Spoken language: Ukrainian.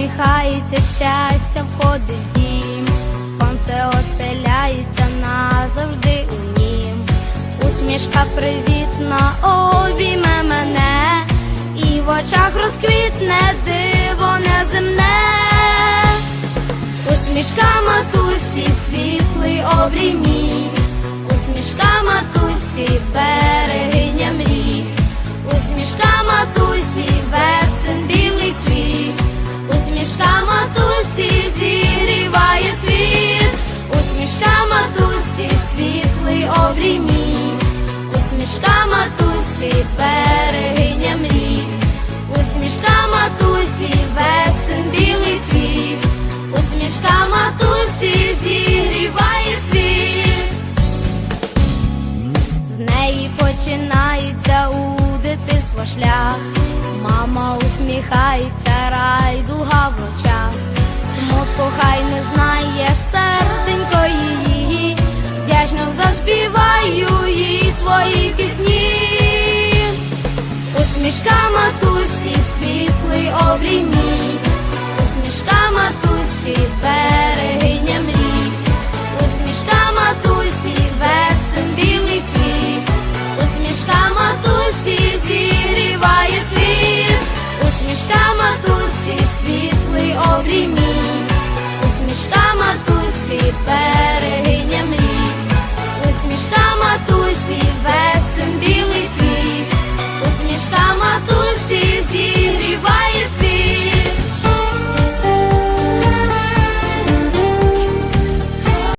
Посміхається щастя, входить дім, сонце оселяється назавжди у нім. Усмішка привітна обійме мене, і в очах розквітне диво світлий обрій мій, усмішка матусі, берегиня мрій, усмішка матусі, весен білий цвіт. Усмішка матусі зігріває світ, з неї починається у дитинство шлях. Мама усміхається, райдуга в очах. Смутку хай не заспіваю їй свої пісні. Усмішка матусі, світлий обрій мій, усмішка матусі,